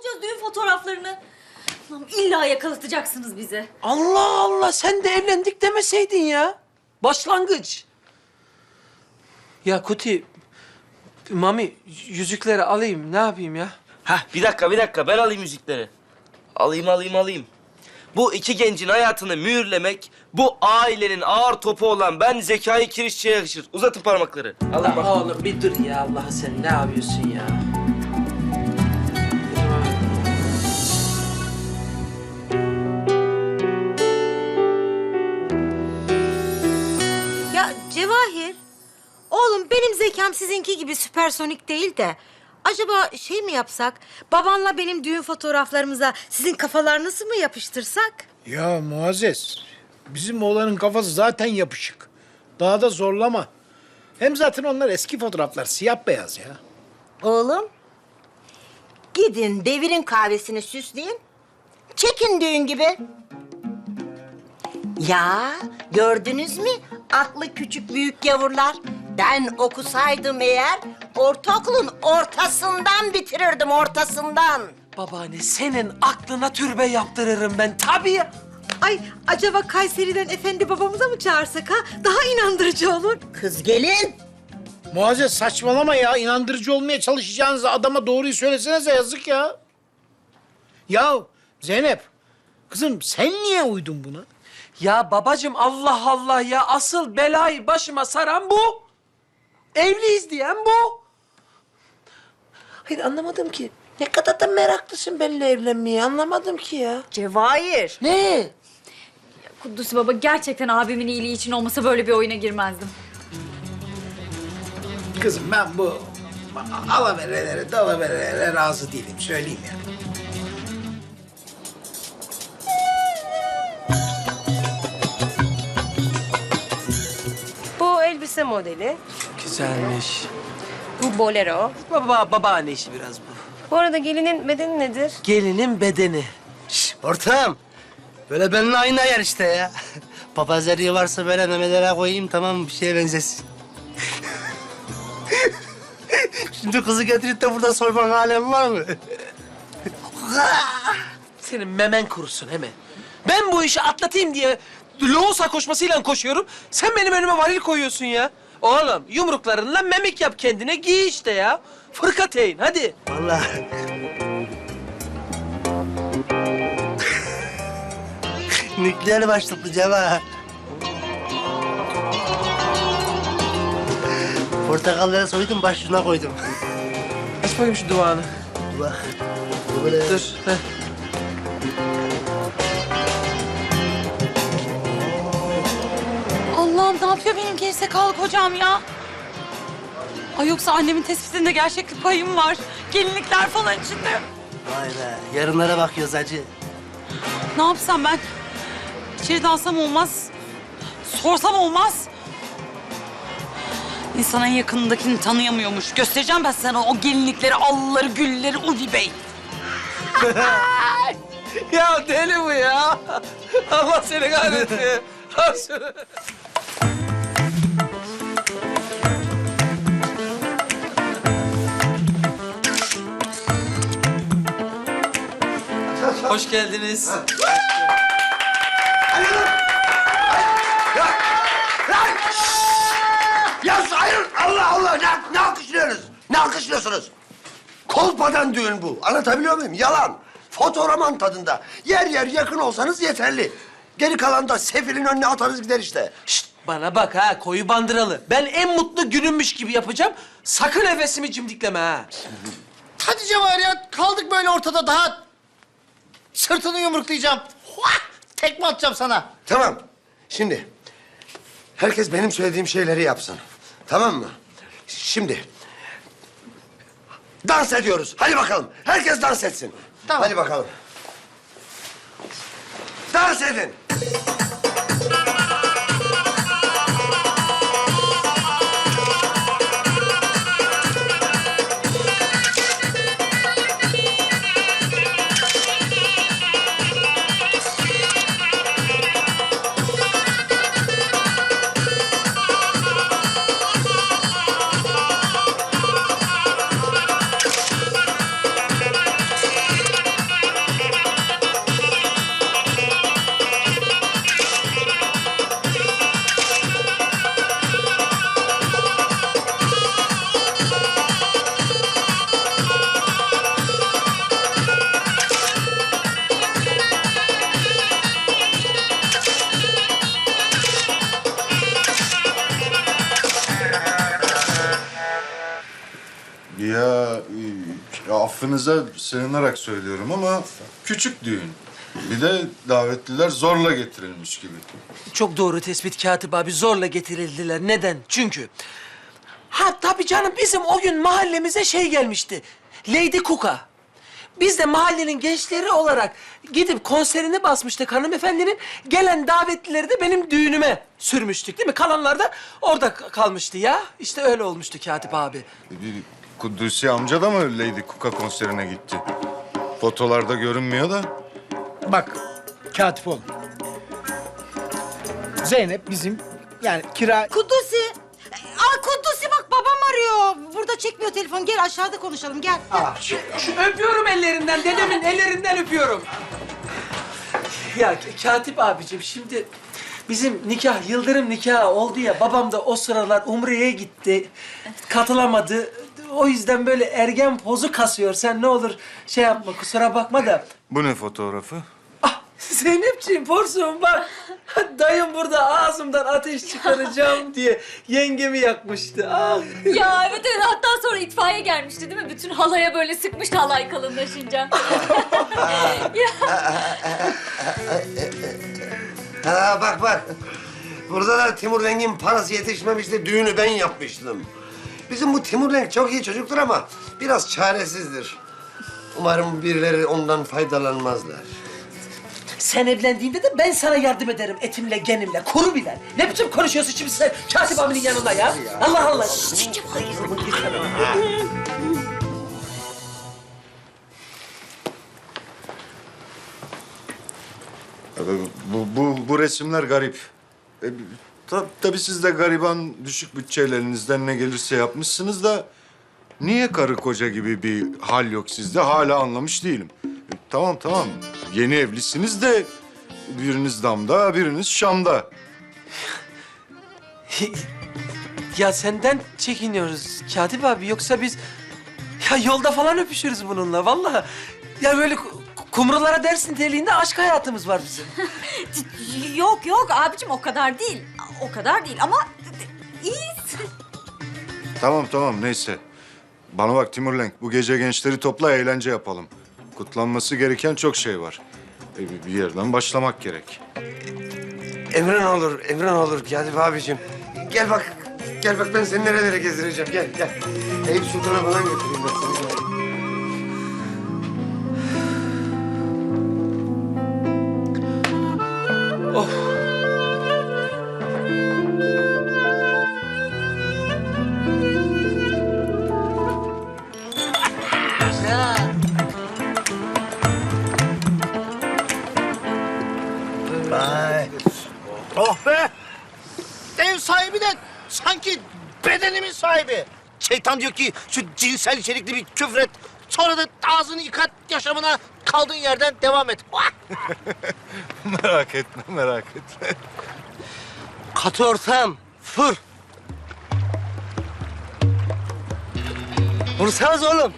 alacağız düğün fotoğraflarını? Lan illa yakalatacaksınız bizi. Allah Allah sen de evlendik demeseydin ya. Başlangıç. Ya Kuti, Mami yüzükleri alayım ne yapayım ya? Hah bir dakika bir dakika ben alayım müzikleri. Alayım alayım alayım. Bu iki gencin hayatını mühürlemek bu ailenin ağır topu olan ben Zekai Kirişçi'ye yakışır. Uzatın parmakları. Alın bak. oğlum bir dur ya Allah sen ne yapıyorsun ya? Ya oğlum benim zekam sizinki gibi süpersonik değil de... Acaba şey mi yapsak, babanla benim düğün fotoğraflarımıza sizin kafalarınızı mı yapıştırsak? Ya Muazzez, bizim oğlanın kafası zaten yapışık. Daha da zorlama. Hem zaten onlar eski fotoğraflar, siyah beyaz ya. Oğlum, gidin devirin kahvesini süsleyin. Çekin düğün gibi. Ya gördünüz mü aklı küçük büyük yavrular? Ben okusaydım eğer ortaokulun ortasından bitirirdim ortasından. Babaanne senin aklına türbe yaptırırım ben tabii ya. Ay acaba Kayseri'den efendi babamıza mı çağırsak ha? Daha inandırıcı olur. Kız gelin. Muazzez saçmalama ya. İnandırıcı olmaya çalışacağınızda adama doğruyu söylesenize yazık ya. Ya Zeynep, kızım sen niye uydun buna? Ya babacığım Allah Allah ya asıl belayı başıma saran bu. Evliyiz diyen bu. Hayır anlamadım ki. Ne kadar da meraklısın benimle evlenmeye anlamadım ki ya. Cevahir. Ne? Kudüs baba gerçekten abimin iyiliği için olmasa böyle bir oyuna girmezdim. Kızım ben bu alaverelere, dalaverelere razı değilim. Söyleyeyim ya. Bu elbise modeli, Güzelmiş. bu bolero. Baba babaanne işi biraz bu. Bu arada gelinin bedeni nedir? Gelinin bedeni. Ortağım. Böyle benimle aynı ayar işte ya. Papazeriği varsa böyle memelere koyayım tamam bir şeye benzesin. Şimdi kızı getirip de burada sorman alem var mı? Senin memen kurusun hemen. Ben bu işi atlatayım diye loğusa koşmasıyla koşuyorum. Sen benim önüme varil koyuyorsun ya. Oğlum yumruklarınla memik yap kendine giy işte ya. Fırkateyn hadi. Vallahi. Nükleer başlıklı Ceva. Portakalları soydum başlığına koydum. Aç bakayım şu duvağını. Bak. Böyle. Dur. heh. Allah'ım ne yapıyor benim gerizekalı kocam ya? Ay yoksa annemin tespitinde gerçeklik payım var. Gelinlikler falan içinde. Vay be. Yarınlara bakıyoruz hacı. Ne yapsam ben? İçeri dalsam olmaz. Sorsam olmaz. İnsan en yakınındakini tanıyamıyormuş. Göstereceğim ben sana o gelinlikleri, allıları, gülleri Ulvi Bey. Ya deli bu ya. Allah seni kahretsin. Hoş geldiniz. Ya hayır Allah Allah ne, ne alkışlıyorsunuz? Ne alkışlıyorsunuz? Kolpadan düğün bu. Anlatabiliyor muyum? Yalan. Fotoğraman tadında. Yer yer yakın olsanız yeterli. Geri kalan da sefilin önüne atarız gider işte. Şşt, bana bak ha koyu bandıralı. Ben en mutlu günümmüş gibi yapacağım. Sakın nefesimi cimdikleme ha. Hadi Cevahir ya kaldık böyle ortada daha sırtını yumruklayacağım. Huah! Tekme atacağım sana. Tamam. Şimdi herkes benim söylediğim şeyleri yapsın. Tamam mı? Şimdi dans ediyoruz. Hadi bakalım. Herkes dans etsin. Tamam. Hadi bakalım. Dans edin. Affınıza sığınarak söylüyorum ama küçük düğün. Bir de davetliler zorla getirilmiş gibi. Çok doğru tespit Katip abi. Zorla getirildiler. Neden? Çünkü... Ha tabii canım bizim o gün mahallemize şey gelmişti. Lady Kuka. Biz de mahallenin gençleri olarak gidip konserini basmıştık hanımefendinin. Gelen davetlileri de benim düğünüme sürmüştük değil mi? Kalanlar da orada kalmıştı ya. İşte öyle olmuştu Katip abi. Bir Kudüs'ü amca da mı Lady Kuka konserine gitti? Fotolarda görünmüyor da. Bak katip oğlum. Zeynep bizim yani kira... Kudusi. Aa Kudusi bak babam arıyor. Burada çekmiyor telefon. Gel aşağıda konuşalım gel. Şu, şu öpüyorum ellerinden, dedemin ellerinden öpüyorum. Ya Katip abicim şimdi bizim nikah, Yıldırım nikahı oldu ya. Babam da o sıralar Umre'ye gitti. Katılamadı. O yüzden böyle ergen pozu kasıyor. Sen ne olur şey yapma, kusura bakma da. Bu ne fotoğrafı? Ah Zeynepciğim porsuğum bak. Dayım burada ağzımdan ateş çıkaracağım diye yengemi yakmıştı. Ah. Ya evet evet hatta sonra itfaiye gelmişti değil mi? Bütün halaya böyle sıkmıştı halay kalınlaşınca. Ha bak bak. Burada da Timur Renk'in parası yetişmemişti. Düğünü ben yapmıştım. Bizim bu Timur çok iyi çocuktur ama biraz çaresizdir. Umarım birileri ondan faydalanmazlar. Sen evlendiğinde de ben sana yardım ederim etimle genimle. Kuru biber. Ne biçim konuşuyorsun şimdi sen Katip abinin yanında ya? Allah Allah. Ee, Bu, bu, bu resimler garip. E, tab- tabii siz de gariban düşük bütçelerinizden ne gelirse yapmışsınız da... ...niye karı koca gibi bir hal yok sizde hala anlamış değilim. E, tamam tamam yeni evlisiniz de... ...biriniz damda biriniz Şam'da. Ya senden çekiniyoruz Katip abi yoksa biz ya yolda falan öpüşürüz bununla vallahi. Ya böyle ku- kumrulara dersin teliğinde aşk hayatımız var bizim. yok yok abicim o kadar değil. O kadar değil ama iyiyiz. Tamam tamam neyse. Bana bak Timurlenk bu gece gençleri topla eğlence yapalım. Kutlanması gereken çok şey var. E, bir- yerden başlamak gerek. Emrin olur, emrin olur Katip abicim. Gel bak, gel bak ben seni nerelere gezdireceğim. Gel, gel. Eyüp Sultan'a falan götüreyim ben seni. Şeytan diyor ki şu cinsel içerikli bir küfür et. Sonra da ağzını yıkat yaşamına kaldığın yerden devam et. merak etme merak etme. Katı ortam. Fır. Vursanız oğlum.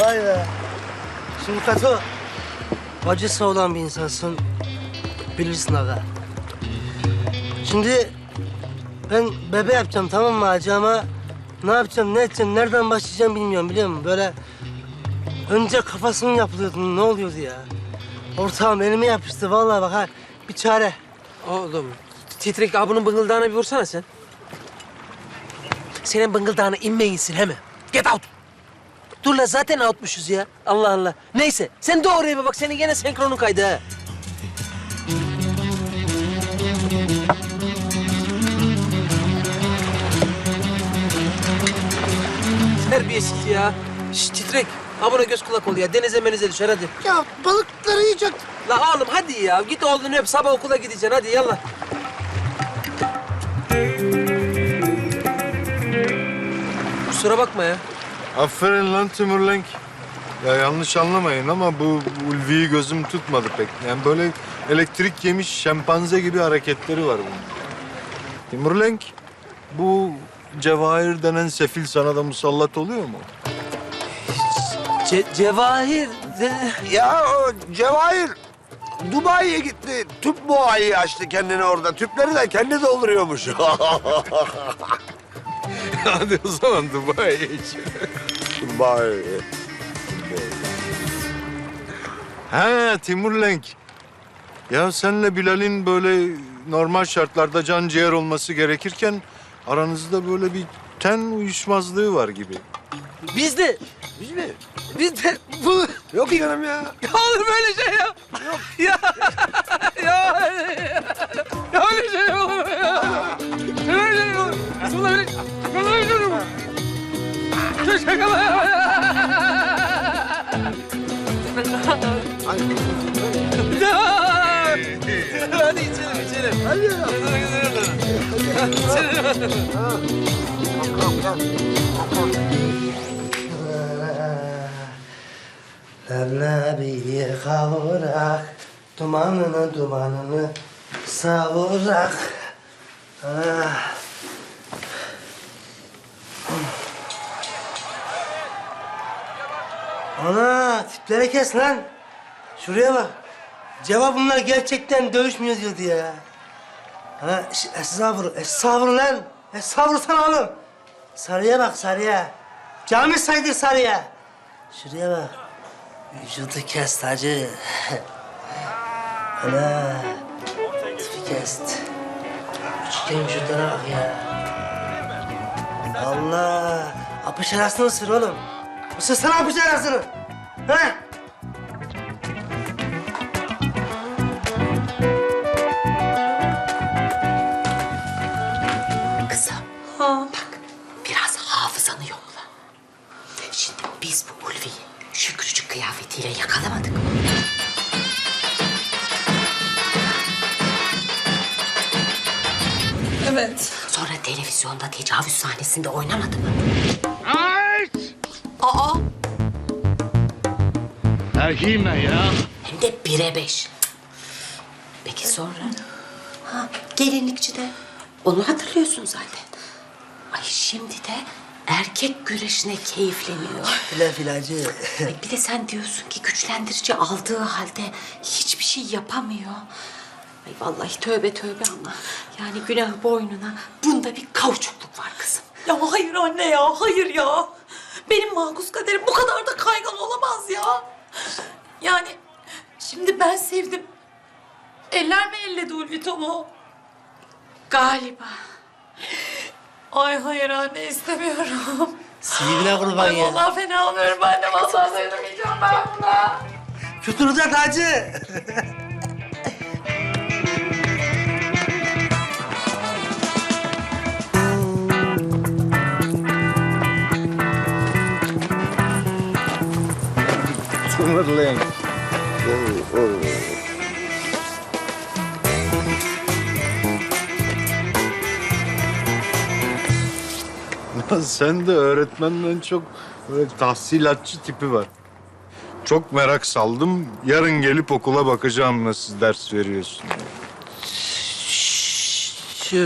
Vay be. Şimdi Kato, acısı olan bir insansın. Bilirsin aga. Şimdi ben bebe yapacağım tamam mı acı ama ne yapacağım, ne edeceğim, nereden başlayacağım bilmiyorum biliyor musun? Böyle önce kafasının yapılıyordu, ne oluyordu ya? Ortağım elime yapıştı vallahi bak ha. Bir çare. Oğlum titrek abinin bıngıldağına bir vursana sen. Senin bıngıldağına inmeyinsin hemen. Get out. Dur la zaten outmuşuz ya. Allah Allah. Neyse sen oraya bir bak senin gene senkronun kaydı ha. Terbiyesiz ya. Şş, titrek. Abone göz kulak ol ya. Denize menize düşer hadi. Ya balıkları yiyecek. La oğlum hadi ya. Git oğlunu öp. Sabah okula gideceksin. Hadi yallah. Kusura bakma ya. Aferin lan Timurlenk. Ya yanlış anlamayın ama bu Ulvi'yi gözüm tutmadı pek. Yani böyle elektrik yemiş şempanze gibi hareketleri var bunun. Timurlenk, bu Cevahir denen sefil sana da musallat oluyor mu? Ce- Cevahir. de- Ya o Cevahir Dubai'ye gitti. Tüp boğayı açtı kendine orada. Tüpleri de kendi dolduruyormuş. Hadi o zaman Dubai'ye geç. Bay. He Timur Lenk. Ya senle Bilal'in böyle normal şartlarda can ciğer olması gerekirken aranızda böyle bir ten uyuşmazlığı var gibi. Biz de, Biz mi? biz de bu... Yok canım ya. Ya olur böyle şey ya. Ya, ya, ya öyle şey olur ya? Öyle şey olur. Öyle, vallahi öyle olur mu? Şu şakalar ya. Hadi içelim, içelim. Hadi ya. Leblebiyi kavurak, dumanını dumanını savurak. Ah. Ana tiplere kes lan. Şuraya bak. Cevap bunlar gerçekten dövüşmüyor diyordu ya. Ha, estağfurullah, estağfurullah lan. Estağfurullah sana oğlum. Sarıya bak sarıya. Cami saydır sarıya. Şuraya bak. Vücudu kes hacı. Ana. Tipi kest. Küçükken vücutlara bak ya. Allah. Apış arasını ısır oğlum. Isırsana apış arasını. Ha? Sahnesinde oynamadı mı? Aa. Erkeğim ben ya. Hem de bire beş. Peki sonra? Ha, gelinlikçide. Onu hatırlıyorsun zaten. Ay şimdi de erkek güreşine keyifleniyor. File filacı. Ay bir de sen diyorsun ki güçlendirici aldığı halde hiçbir şey yapamıyor. Ay vallahi tövbe tövbe ama yani günah boynuna bunda bir kauçukluk var kızım. Ya hayır anne ya, hayır ya. Benim makus kaderim bu kadar da kaygan olamaz ya. Yani şimdi ben sevdim. Eller mi elledi Ulvi Tom'u? Galiba. Ay hayır anne istemiyorum. Sivine kurban Ay ya. vallahi fena oluyorum anne. Vallahi dayanamayacağım ben buna. Tutulacak hacı. Lan Sen de öğretmenden çok böyle tahsilatçı tipi var. Çok merak saldım. Yarın gelip okula bakacağım nasıl ders veriyorsun. Şu,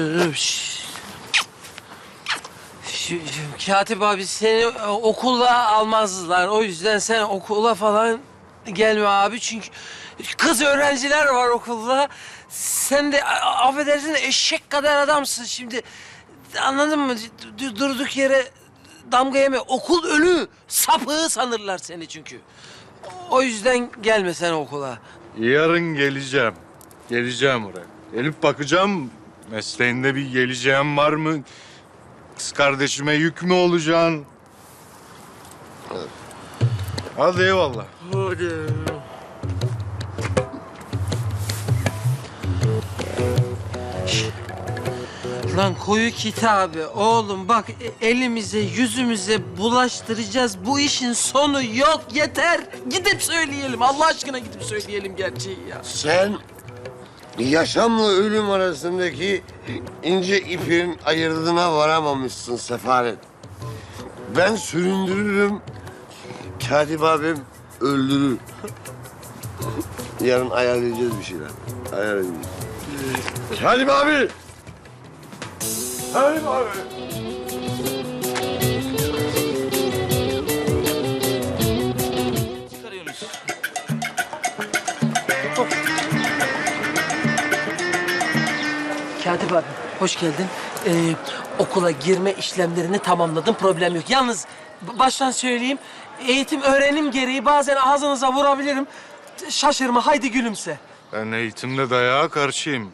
Katip abi seni okula almazlar. O yüzden sen okula falan gelme abi. Çünkü kız öğrenciler var okulda. Sen de affedersin eşek kadar adamsın şimdi. Anladın mı? Durduk yere damga yeme. Okul ölü. Sapığı sanırlar seni çünkü. O yüzden gelme sen okula. Yarın geleceğim. Geleceğim oraya. Gelip bakacağım. Mesleğinde bir geleceğim var mı? Kız kardeşime yük mü olacaksın? Hadi eyvallah. Lan koyu kitabı oğlum bak e- elimize yüzümüze bulaştıracağız. Bu işin sonu yok yeter. Gidip söyleyelim Allah aşkına gidip söyleyelim gerçeği ya. Sen yaşamla ölüm arasındaki ince ipin ayırdığına varamamışsın Sefaret. Ben süründürürüm, Katip abim öldürür. Yarın ayarlayacağız bir şeyler. Ayarlayacağız. Katip abi! Katip abi! Katip abi hoş geldin. Ee, okula girme işlemlerini tamamladım problem yok. Yalnız baştan söyleyeyim. Eğitim öğrenim gereği bazen ağzınıza vurabilirim. Şaşırma haydi gülümse. Ben eğitimde dayağa karşıyım.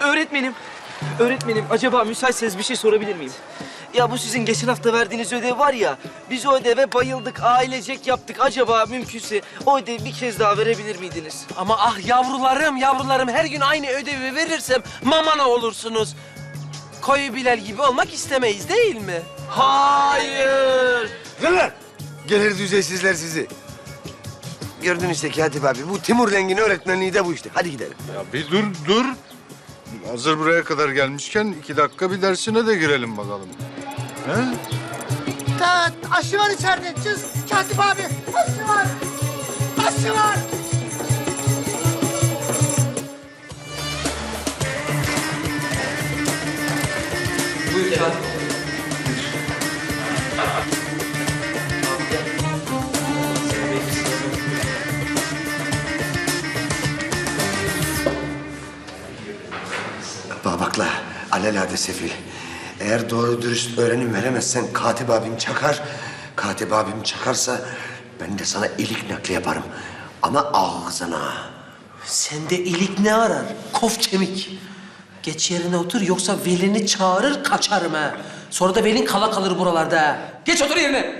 Öğretmenim, öğretmenim acaba müsaitseniz bir şey sorabilir miyim? Ya bu sizin geçen hafta verdiğiniz ödev var ya, biz o ödeve bayıldık, ailecek yaptık. Acaba mümkünse o ödevi bir kez daha verebilir miydiniz? Ama ah yavrularım yavrularım her gün aynı ödevi verirsem mamana olursunuz. Koyu Bilal gibi olmak istemeyiz değil mi? Hayır! Lan! Gelir düzeysizler sizi. Gördün işte Katip abi. Bu Timur Rengin öğretmenliği de bu işte. Hadi gidelim. Ya bir dur, dur. Hazır buraya kadar gelmişken iki dakika bir dersine de girelim bakalım. He? Ta, aşı var içeride. Cız Katip abi. Aşı var. Aşı var. Bak bakla. Alelade sefil. Eğer doğru dürüst öğrenim veremezsen Katip abim çakar. Katip abim çakarsa ben de sana ilik nakli yaparım. Ama ağzına. Sende ilik ne arar? Kof kemik. Geç yerine otur yoksa velini çağırır kaçarım ha. Sonra da velin kala kalır buralarda. Geç otur yerine.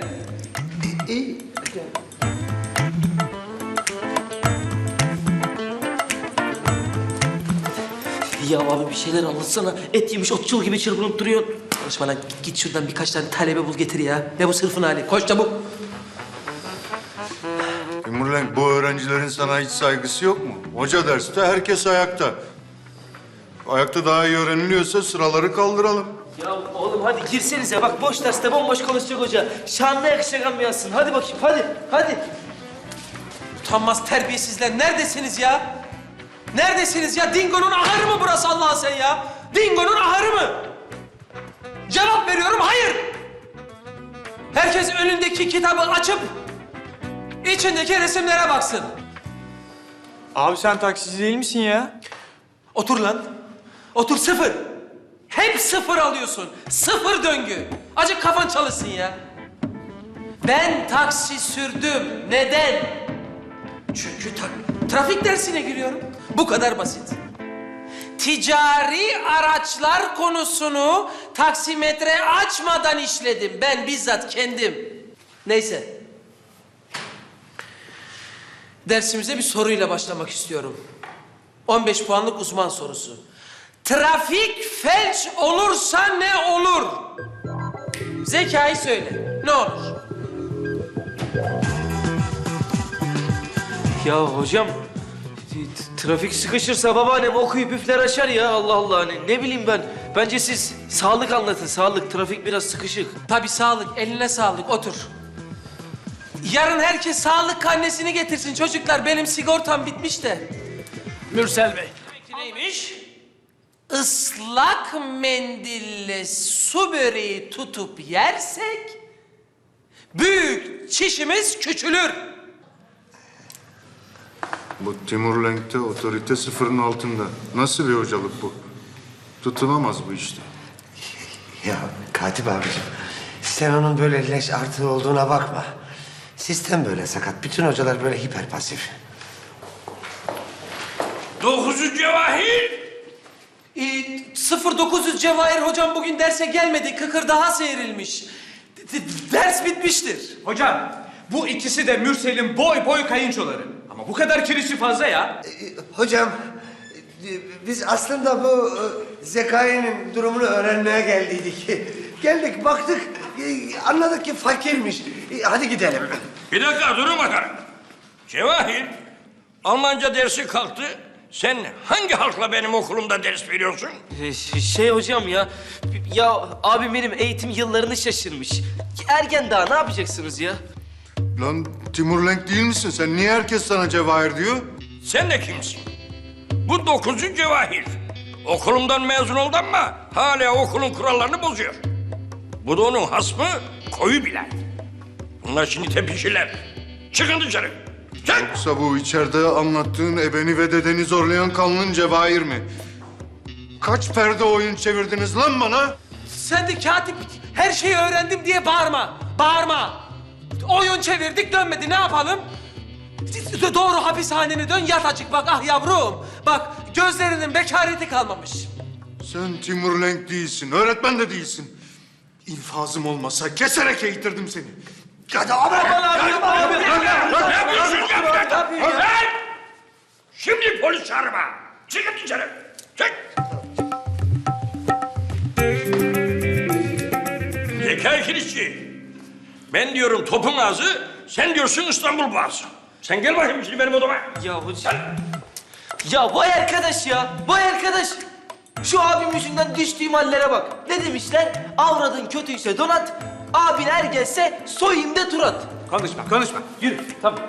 Ya abi bir şeyler anlatsana. Et yemiş otçul gibi çırpınıp duruyorsun. Konuşma lan git, git şuradan birkaç tane talebe bul getir ya. Ne bu sırfın hali? Koş çabuk. Timurlenk bu öğrencilerin sana hiç saygısı yok mu? Hoca derste herkes ayakta. Ayakta daha iyi öğreniliyorsa sıraları kaldıralım. Ya oğlum hadi girsenize. Bak boş derste bomboş konuşacak hoca. Şanlı yakışacak ambiyansın. Hadi bakayım hadi. Hadi. Utanmaz terbiyesizler. Neredesiniz ya? Neredesiniz ya? Dingo'nun ahırı mı burası Allah'ın sen ya? Dingo'nun ahırı mı? Cevap veriyorum hayır. Herkes önündeki kitabı açıp içindeki resimlere baksın. Abi sen taksici değil misin ya? Otur lan. Otur sıfır. Hep sıfır alıyorsun. Sıfır döngü. Acık kafan çalışsın ya. Ben taksi sürdüm. Neden? Çünkü ta- trafik dersine giriyorum. Bu kadar basit. Ticari araçlar konusunu taksimetre açmadan işledim. Ben bizzat kendim. Neyse. Dersimize bir soruyla başlamak istiyorum. 15 puanlık uzman sorusu. Trafik felç olursa ne olur? Zekayı söyle. Ne olur? Ya hocam trafik sıkışırsa babaannem okuyup üfler açar ya Allah Allah. Hani ne bileyim ben. Bence siz sağlık anlatın sağlık. Trafik biraz sıkışık. Tabii sağlık, eline sağlık. Otur. Yarın herkes sağlık karnesini getirsin çocuklar. Benim sigortam bitmiş de. Mürsel Bey. Neymiş? Islak mendille su böreği tutup yersek büyük çişimiz küçülür. Bu Timurlenk'te otorite sıfırın altında. Nasıl bir hocalık bu? Tutunamaz bu işte. Ya Katip abiciğim, sen onun böyle leş artığı olduğuna bakma. Sistem böyle sakat. Bütün hocalar böyle hiper pasif. Dokuzu Cevahir. Ee, 0900 Cevahir hocam bugün derse gelmedi. Kıkır daha seyrilmiş. D- d- Ders bitmiştir. Hocam bu ikisi de Mürsel'in boy boy kayınçoları. Ama bu kadar kirişi fazla ya. Ee, Hocam, e, biz aslında bu e, Zekai'nin durumunu öğrenmeye geldiydik. Geldik, baktık, e, anladık ki fakirmiş. E, Hadi gidelim. Bir dakika durun bakalım. Cevahir, Almanca dersi kalktı. Sen hangi halkla benim okulumda ders veriyorsun? Ee, Şey hocam ya. Ya abim benim eğitim yıllarını şaşırmış. Ergen daha ne yapacaksınız ya? Lan Timurlenk değil misin? Sen niye herkes sana cevahir diyor? Sen de kimsin? Bu dokuzuncu Cevahir. Okulumdan mezun oldu ama hala okulun kurallarını bozuyor. Bu da onun hasmı Koyu Bilal. Bunlar şimdi tepişirler. Çıkın dışarı. Çık! Yoksa bu içeride anlattığın ebeni ve dedeni zorlayan kanlın cevahir mi? Kaç perde oyun çevirdiniz lan bana? Sen de katip Her şeyi öğrendim diye bağırma. Bağırma. Oyun çevirdik dönmedi ne yapalım? Doğru hapishanene dön yat açık bak ah yavrum. Bak gözlerinin bekareti kalmamış. Sen Timur Lenk değilsin, öğretmen de değilsin. İnfazım olmasa keserek eğitirdim seni. Ya da abi. Ne yapıyorsun ya bir dakika? Lan! Şimdi polis çağırma. Çıkın dışarı. Çık. Zekai Kirişçi. Ben diyorum topun ağzı, sen diyorsun İstanbul boğazı. Sen gel bakayım şimdi benim odama. Ya hocam. Ya vay arkadaş ya. Vay arkadaş. Şu abim yüzünden düştüğüm hallere bak. Ne demişler? Avradın kötüyse donat. Abin ergelse soyayım da turat. Konuşma konuşma. Yürü tamam.